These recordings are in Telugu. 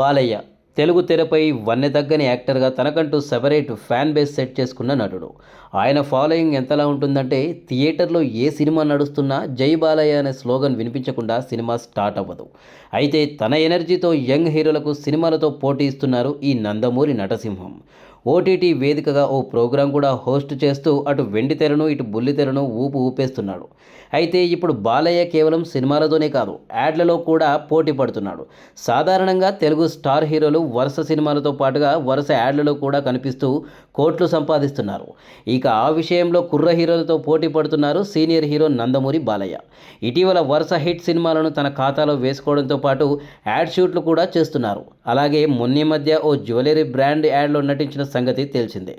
బాలయ్య. తెలుగు తెరపై వన్నెతగ్గని యాక్టర్గా తనకంటూ సెపరేట్ ఫ్యాన్ బేస్ సెట్ చేసుకున్న నటుడు. ఆయన ఫాలోయింగ్ ఎంతలా ఉంటుందంటే థియేటర్లో ఏ సినిమా నడుస్తున్నా జై బాలయ్య అనే స్లోగన్ వినిపించకుండా సినిమా స్టార్ట్ అవ్వదు. అయితే తన ఎనర్జీతో యంగ్ హీరోలకు సినిమాలతో పోటీ ఇస్తున్నారు ఈ నందమూరి నటసింహం. ఓటీటీ వేదికగా ఓ ప్రోగ్రాం కూడా హోస్ట్ చేస్తూ అటు వెండి తెరను ఇటు బుల్లి తెరను ఊపు ఊపేస్తున్నాడు. అయితే ఇప్పుడు బాలయ్య కేవలం సినిమాలతోనే కాదు యాడ్లలో కూడా పోటీ పడుతున్నాడు. సాధారణంగా తెలుగు స్టార్ హీరోలు వరుస సినిమాలతో పాటుగా వరుస యాడ్లలో కూడా కనిపిస్తూ కోట్లు సంపాదిస్తున్నారు. ఇక ఆ విషయంలో కుర్ర హీరోలతో పోటీ పడుతున్నారు సీనియర్ హీరో నందమూరి బాలయ్య. ఇటీవల వరుస హిట్ సినిమాలను తన ఖాతాలో వేసుకోవడంతో పాటు యాడ్ షూట్లు కూడా చేస్తున్నారు. అలాగే మొన్న మధ్య ఓ జ్యువెలరీ బ్రాండ్ యాడ్లో నటించిన సంగతి తెలిసిందే.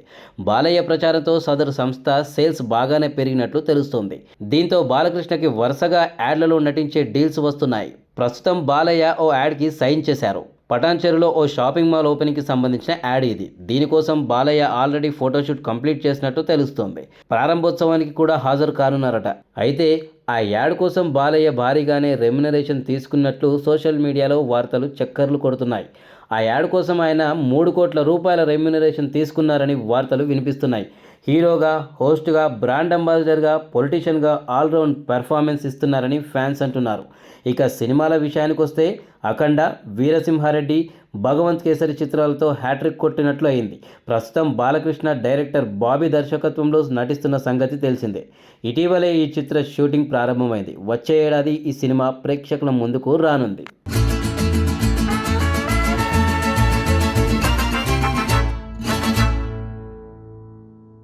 బాలయ్య ప్రచారంతో సదరు సంస్థ సేల్స్ బాగానే పెరిగినట్లు తెలుస్తోంది. దీంతో బాలకృష్ణకి వరుసగా యాడ్లలో నటించే డీల్స్ వస్తున్నాయి. ప్రస్తుతం బాలయ్య ఓ యాడ్కి సైన్ చేశారు. పటాన్చెరులో ఓ షాపింగ్ మాల్ ఓపెనింగ్కి సంబంధించిన యాడ్ ఇది. దీనికోసం బాలయ్య ఆల్రెడీ ఫోటోషూట్ కంప్లీట్ చేసినట్టు తెలుస్తోంది. ప్రారంభోత్సవానికి కూడా హాజరు కానున్నారట. అయితే ఆ యాడ్ కోసం బాలయ్య భారీగానే రెమ్యునరేషన్ తీసుకున్నట్లు సోషల్ మీడియాలో వార్తలు చక్కర్లు కొడుతున్నాయి. ఆ యాడ్ కోసం ఆయన మూడు కోట్ల రూపాయల రెమ్యునరేషన్ తీసుకున్నారని వార్తలు వినిపిస్తున్నాయి. హీరోగా హోస్ట్గా బ్రాండ్ అంబాసిడర్గా పొలిటీషియన్గా ఆల్రౌండ్ పెర్ఫార్మెన్స్ ఇస్తున్నారని ఫ్యాన్స్ అంటున్నారు. ఇక సినిమాల విషయానికి వస్తే అఖండ వీరసింహారెడ్డి భగవంత్ కేసరి చిత్రాలతో హ్యాట్రిక్ కొట్టినట్లు అయింది. ప్రస్తుతం బాలకృష్ణ డైరెక్టర్ బాబీ దర్శకత్వంలో నటిస్తున్న సంగతి తెలిసిందే. ఇటీవలే ఈ చిత్ర షూటింగ్ ప్రారంభమైంది. వచ్చే ఏడాది ఈ సినిమా ప్రేక్షకుల ముందుకు రానుంది.